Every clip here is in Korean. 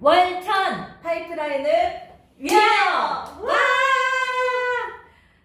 월천 파이프라인을 위하여! 와!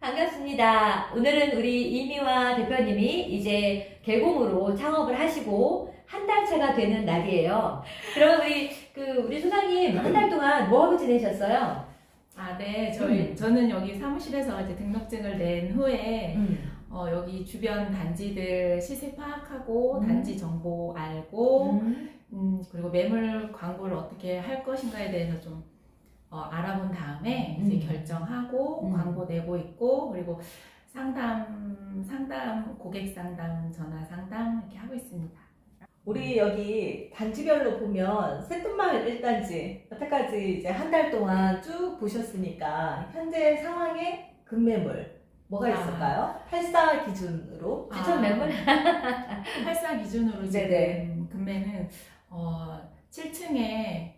반갑습니다. 오늘은 우리 이미화 대표님이 이제 개공으로 창업을 하시고 한 달 차가 되는 날이에요. 그럼 우리 그 우리 소장님 한 달 동안 뭐 하고 지내셨어요? 아, 네. 저희 음. 저는 여기 사무실에서 이제 등록증을 낸 후에 음. 어, 여기 주변 단지들 시세 파악하고 음. 단지 정보 알고 음. 음, 그리고 매물 광고를 어떻게 할 것인가에 대해서 좀 어, 알아본 다음에 이제 음. 결정하고 음. 광고 내고 있고 그리고 상담 상담 고객 상담 전화 상담 이렇게 하고 있습니다. 우리 여기 단지별로 보면 새똥마을 1단지 여태까지 이제 한 달 동안 쭉 보셨으니까 현재 상황의 급매물 뭐가 아. 있을까요? 84 기준으로 추천 아. 매물? 84 기준으로 지금 네네. 금매는 어, 7층에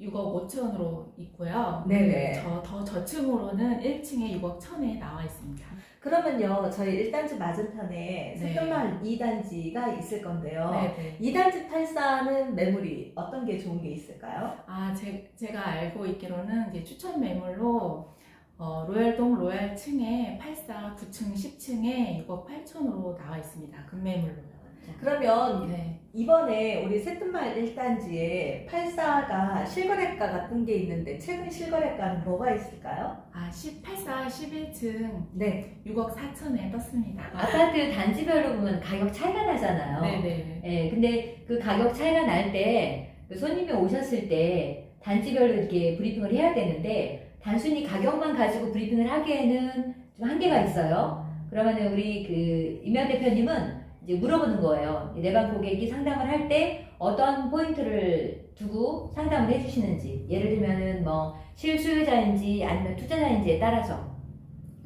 6억 5천으로 있고요. 네네. 저, 더 저층으로는 1층에 6억 1천에 나와 있습니다. 그러면요 저희 1단지 맞은편에 네. 새똥마을 2단지가 있을 건데요 네, 네. 2단지 84는 매물이 어떤 게 좋은 게 있을까요? 아, 제, 제가 알고 있기로는 이제 추천 매물로 어, 로얄동 로얄층에 84, 9층, 10층에 6억 8천으로 나와 있습니다. 금매물로요. 그러면 네. 이번에 우리 새똥마을 1단지에 84가 실거래가 같은 게 있는데 최근 실거래가는 뭐가 있을까요? 아, 10, 84, 11층 네 6억 4천에 떴습니다. 아파트 단지별로 보면 가격 차이가 나잖아요. 네네. 예, 근데 그 가격 차이가 날때그 손님이 오셨을 때 단지별로 이렇게 브리핑을 해야 되는데 단순히 가격만 가지고 브리핑을 하기에는 좀 한계가 있어요. 그러면은 우리 그 임현 대표님은 이제 물어보는 거예요. 내방 고객이 상담을 할 때 어떤 포인트를 두고 상담을 해주시는지. 예를 들면은 뭐 실수요자인지 아니면 투자자인지에 따라서.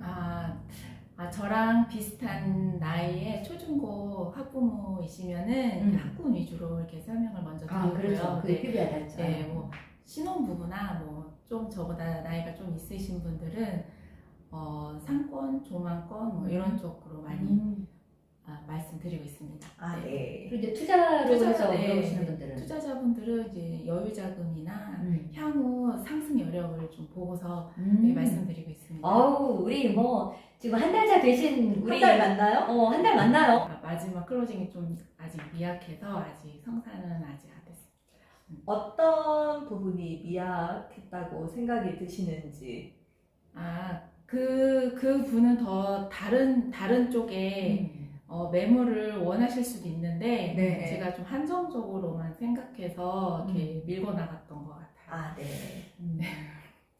아, 아, 저랑 비슷한 나이의 초중고 학부모이시면은 음. 학군 위주로 이렇게 설명을 먼저 아, 드리고요. 그렇죠. 그게 네, 필요하다죠. 네, 뭐 신혼부부나 뭐 좀 저보다 나이가 좀 있으신 분들은 어, 상권, 조망권 뭐 이런 쪽으로 많이 음. 아, 말씀드리고 있습니다. 아, 네. 그리고 이제 투자로 투자자, 해서 네. 물어보시는 분들은. 투자자분들은 이제 여유 자금이나 음. 향후 상승 여력을 좀 보고서 음. 네, 말씀드리고 있습니다. 아우 우리 뭐 지금 한 달차 되신 우리 한달 맞나요? 어 한 달 만나요. 아, 마지막 클로징이 좀 아직 미약해서 아직 성사는 아직 안 됐습니다. 어떤 부분이 미약했다고 생각이 드시는지 아, 그, 그 분은 더 다른, 다른 쪽에 어, 매물을 원하실 수도 있는데, 네. 제가 좀 한정적으로만 생각해서 이렇게 밀고 나갔던 것 같아요. 아, 네. 음.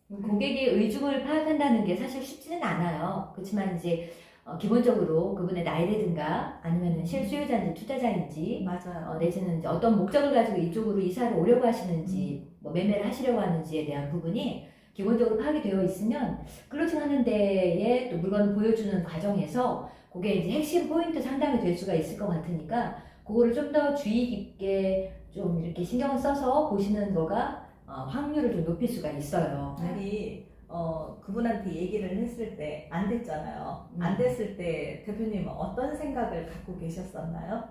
고객의 의중을 파악한다는 게 사실 쉽지는 않아요. 그렇지만 이제 어, 기본적으로 그분의 나이라든가 아니면 실수요자인지 투자자인지 맞아요. 어, 내지는 이제 어떤 목적을 가지고 이쪽으로 이사를 오려고 하시는지 뭐 매매를 하시려고 하는지에 대한 부분이 기본적으로 파악이 되어 있으면 클로징 하는 데에 또 물건을 보여주는 과정에서 그게 이제 핵심 포인트 상담이 될 수가 있을 것 같으니까 그거를 좀 더 주의 깊게 좀 이렇게 신경을 써서 보시는 거가 어, 확률을 좀 높일 수가 있어요. 아니, 어, 그분한테 얘기를 했을 때 안 됐잖아요. 음. 안 됐을 때 대표님은 어떤 생각을 갖고 계셨었나요?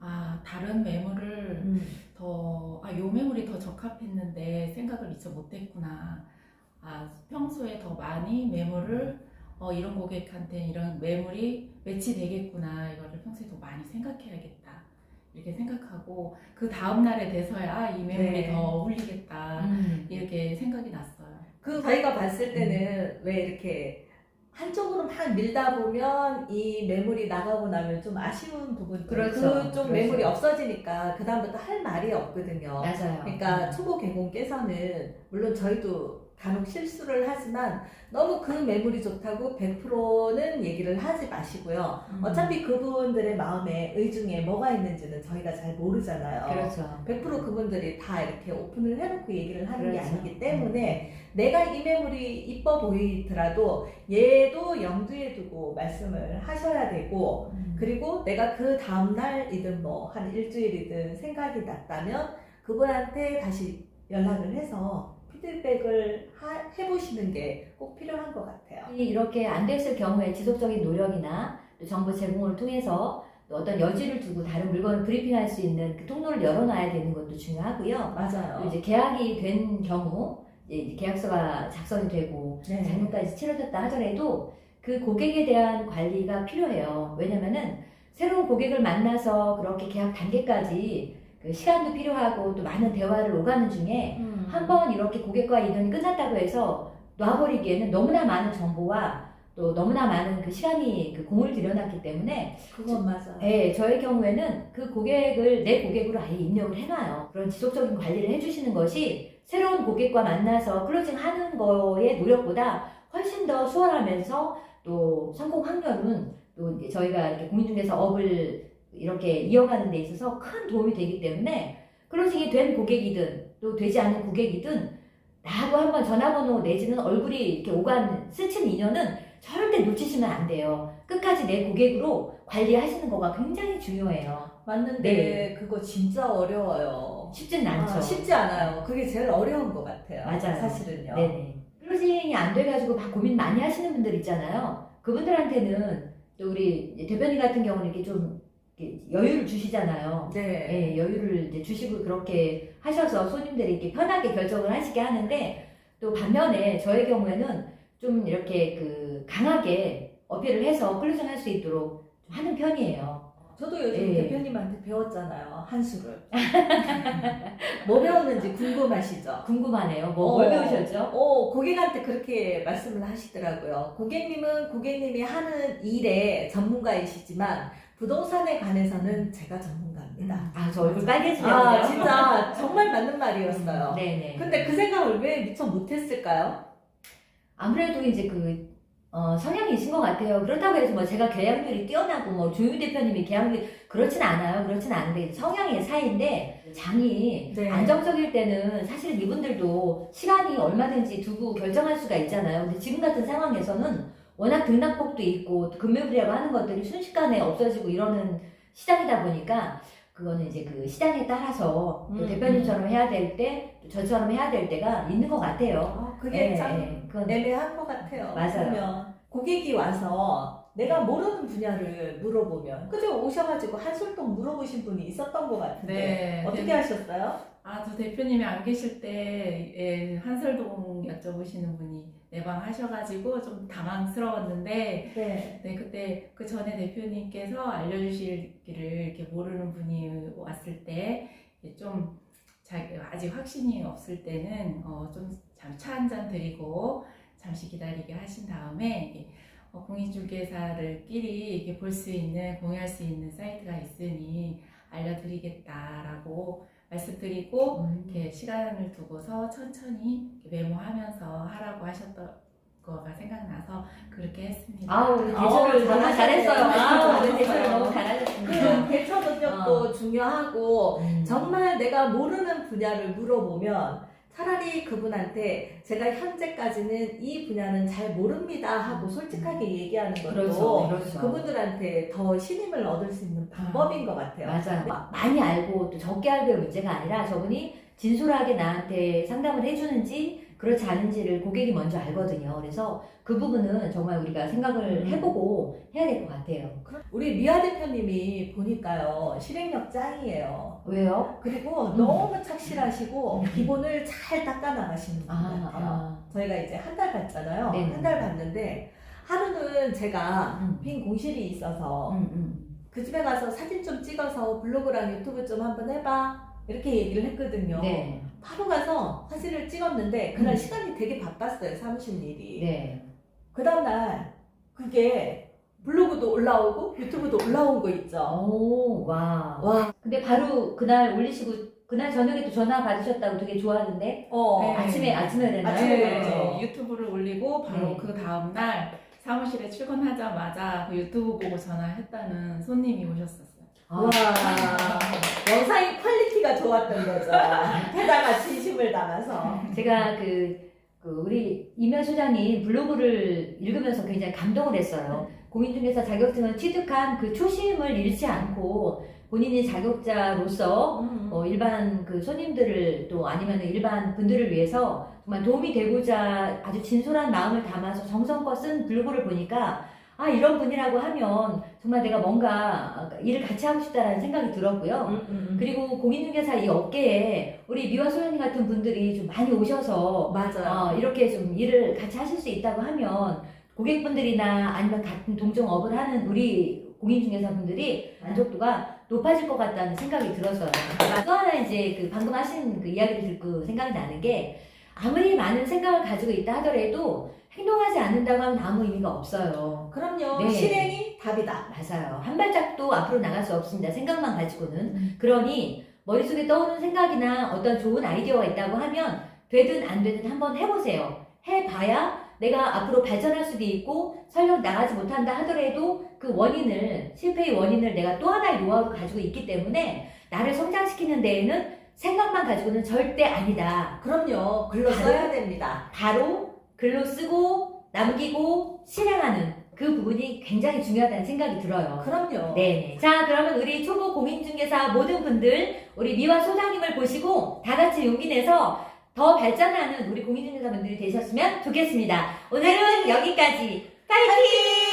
아, 다른 매물을 음. 더, 아, 요 매물이 더 적합했는데 생각을 미처 못했구나. 아, 평소에 더 많이 매물을, 어, 이런 고객한테 이런 매물이 매치되겠구나. 이거를 평소에 더 많이 생각해야겠다. 이렇게 생각하고, 그 다음 날에 돼서야 아, 이 매물이 네. 더 어울리겠다. 음. 이렇게 생각이 났어요. 그 저희가 봤을 때는 왜 이렇게 한쪽으로 막 밀다 보면 이 매물이 나가고 나면 좀 아쉬운 부분 그렇죠. 그좀 그렇죠. 매물이 없어지니까 그 다음부터 할 말이 없거든요. 맞아요. 그러니까 초보 개공께서는 물론 저희도 간혹 실수를 하지만 너무 그 매물이 좋다고 100%는 얘기를 하지 마시고요. 음. 어차피 그분들의 마음에 의중에 뭐가 있는지는 저희가 잘 모르잖아요. 그렇죠. 100% 그분들이 다 이렇게 오픈을 해놓고 얘기를 하는 게 그렇죠. 아니기 때문에 내가 이 매물이 이뻐 보이더라도 얘도 염두에 두고 말씀을 하셔야 되고 음. 그리고 내가 그 다음날이든 뭐 한 일주일이든 생각이 났다면 그분한테 다시 연락을 해서 피드백을 하- 해보시는 게 꼭 필요한 것 같아요. 이렇게 안 됐을 경우에 지속적인 노력이나 또 정보 제공을 통해서 어떤 여지를 두고 다른 물건을 브리핑할 수 있는 그 통로를 열어놔야 되는 것도 중요하고요. 또 맞아요. 이제 계약이 된 경우 이제 계약서가 작성이 되고 네. 잔금까지 치러졌다 하더라도 그 고객에 대한 관리가 필요해요. 왜냐면은 새로운 고객을 만나서 그렇게 계약 단계까지 그 시간도 필요하고 또 많은 대화를 오가는 중에 음. 한번 이렇게 고객과 인연이 끝났다고 해서 놔버리기에는 너무나 많은 정보와 또 너무나 많은 그 시간이 그 공을 들여놨기 때문에 그건 맞아요. 예, 저희 경우에는 그 고객을 내 고객으로 아예 입력을 해놔요. 그런 지속적인 관리를 해주시는 것이 새로운 고객과 만나서 클로징 하는 거의 노력보다 훨씬 더 수월하면서 또 성공 확률은 또 이제 저희가 이렇게 공인중개사 업을 이렇게 이어가는 데 있어서 큰 도움이 되기 때문에 클로징이 된 고객이든 또 되지 않은 고객이든 나하고 한번 전화번호 내지는 얼굴이 이렇게 오간 스친 인연은 절대 놓치시면 안 돼요. 끝까지 내 고객으로 관리하시는 거가 굉장히 중요해요. 맞는데 네. 그거 진짜 어려워요. 쉽지는 않죠. 아, 쉽지 않아요. 그게 제일 어려운 것 같아요. 맞아요. 사실은요. 네네. 클로징이 안 돼가지고 막 고민 많이 하시는 분들 있잖아요. 그분들한테는 또 우리 대표님 같은 경우는 이렇게 좀 여유를 주시잖아요. 네. 예, 여유를 이제 주시고 그렇게 하셔서 손님들이 이렇게 편하게 결정을 하시게 하는데 또 반면에 저의 경우에는 좀 이렇게 그 강하게 어필을 해서 클로징 할 수 있도록 좀 하는 편이에요. 저도 요즘 네. 대표님한테 배웠잖아요. 한수를. 뭐 배웠는지 궁금하시죠? 궁금하네요. 뭐, 뭘 어. 배우셨죠? 어, 고객한테 그렇게 말씀을 하시더라고요. 고객님은 고객님이 하는 일의 전문가이시지만 부동산에 관해서는 제가 전문가입니다. 아, 저 얼굴 빨개지네요. 아, 진짜 정말 맞는 말이었어요. 네네. 근데 그 생각을 왜 미처 못했을까요? 아무래도 이제 그, 어, 성향이신 것 같아요. 그렇다고 해서 뭐 제가 계약률이 뛰어나고 뭐 조윤 대표님이 계약률, 그렇진 않아요. 그렇진 않은데 성향의 차이인데 장이 네. 안정적일 때는 사실 이분들도 시간이 얼마든지 두고 결정할 수가 있잖아요. 근데 지금 같은 상황에서는 워낙 등락폭도 있고 또 금매물이라고 하는 것들이 순식간에 없어지고 이러는 시장이다 보니까 그거는 이제 그 시장에 따라서 또 음, 대표님처럼 해야 될 때, 또 저처럼 해야 될 때가 있는 것 같아요. 아, 그게 예, 참 예, 그건 애매한 것 같아요. 맞아요. 그러면 고객이 와서 내가 모르는 분야를 물어보면 그저 오셔가지고 한술동 물어보신 분이 있었던 것 같은데 네. 어떻게 네. 하셨어요? 아, 저 대표님이 안 계실 때 예, 한설동 여쭤보시는 분이 내방 하셔가지고 좀 당황스러웠는데 네. 네, 그때 그 전에 대표님께서 알려주시기를 이렇게 모르는 분이 왔을 때 좀 아직 확신이 없을 때는 어, 좀 차 한 잔 드리고 잠시 기다리게 하신 다음에 어, 공인중개사들끼리 이렇게 볼 수 있는 공유할 수 있는 사이트가 있으니 알려드리겠다라고 말씀드리고 음. 이렇게 시간을 두고서 천천히 메모하면서 하라고 하셨던 거가 생각나서 그렇게 했습니다. 아우, 아우, 대처를 너무 잘했어요. 아우, 네, 대처를 너무 그 잘하셨습니다. 대처 능력도 중요하고 음. 정말 내가 모르는 분야를 물어보면 차라리 그분한테 제가 현재까지는 이 분야는 잘 모릅니다 하고 솔직하게 얘기하는 것도 그렇죠, 그렇죠. 그분들한테 더 신임을 얻을 수 있는 방법인 것 같아요. 맞아요. 마- 많이 알고 또 적게 알고의 문제가 아니라 저분이 진솔하게 나한테 상담을 해주는지 그렇지 않은지를 고객이 먼저 알거든요. 그래서 그 부분은 정말 우리가 생각을 음. 해보고 해야 될 것 같아요. 우리 미아 대표님이 보니까요 실행력 짱이에요. 왜요? 그리고 음. 너무 착실하시고 기본을 잘 닦아 나가시는 분 아, 같아요. 아. 저희가 이제 한 달 봤잖아요. 네네. 한 달 봤는데 하루는 제가 음. 빈 공실이 있어서 음, 음. 그 집에 가서 사진 좀 찍어서 블로그랑 유튜브 좀 한번 해봐 이렇게 얘기를 했거든요. 네. 바로 가서 사진을 찍었는데 그날 음. 시간이 되게 바빴어요 사무실 일이. 네. 그 다음날 그게 블로그도 올라오고 유튜브도 올라온 거 있죠. 오, 와. 와, 근데 바로 그날 올리시고 그날 저녁에 또 전화 받으셨다고 되게 좋아하는데 어, 네. 아침에 아침에 됐나요? 아침에 네, 그렇죠. 유튜브를 올리고 바로 네. 그 다음 날 사무실에 출근하자마자 그 유튜브 보고 전화했다는 손님이 오셨었어요. 아, 와, 영상의 퀄리티가 좋았던 거죠. 게다가 진심을 담아서. 제가 그, 그 우리 이면 소장님 블로그를 읽으면서 굉장히 감동을 했어요. 공인중개사 자격증을 취득한 그 초심을 잃지 않고 본인이 자격자로서 음. 어, 일반 그 손님들을 또 아니면 일반 분들을 위해서 정말 도움이 되고자 아주 진솔한 마음을 담아서 정성껏 쓴 블로그를 보니까 아 이런 분이라고 하면 정말 내가 뭔가 일을 같이 하고 싶다라는 생각이 들었고요. 음, 음, 음. 그리고 공인중개사 이 업계에 우리 미화 소연이 같은 분들이 좀 많이 오셔서 맞아요. 어, 이렇게 좀 일을 같이 하실 수 있다고 하면 고객분들이나 아니면 같은 동종업을 하는 우리 공인중개사 분들이 만족도가 높아질 것 같다는 생각이 들었어요. 또 하나 이제 그 방금 하신 그 이야기를 듣고 생각이 나는 게 아무리 많은 생각을 가지고 있다 하더라도 행동하지 않는다고 하면 아무 의미가 없어요. 그럼요. 네. 실행이 답이다. 맞아요. 한 발짝도 앞으로 나갈 수 없습니다. 생각만 가지고는. 음. 그러니 머릿속에 떠오르는 생각이나 어떤 좋은 아이디어가 있다고 하면 되든 안 되든 한번 해보세요. 해봐야 내가 앞으로 발전할 수도 있고 설령 나가지 못한다 하더라도 그 원인을 실패의 원인을 내가 또 하나의 노하우를 가지고 있기 때문에 나를 성장시키는 데에는 생각만 가지고는 절대 아니다. 그럼요. 글로 바로- 써야 됩니다. 바로 글로 쓰고 남기고 실행하는 그 부분이 굉장히 중요하다는 생각이 들어요. 그럼요. 네. 자, 그러면 우리 초보 공인중개사 모든 분들, 우리 미화 소장님을 보시고 다 같이 용기 내서 더 발전하는 우리 공인중개사 분들이 되셨으면 좋겠습니다. 오늘은 여기까지. 파이팅!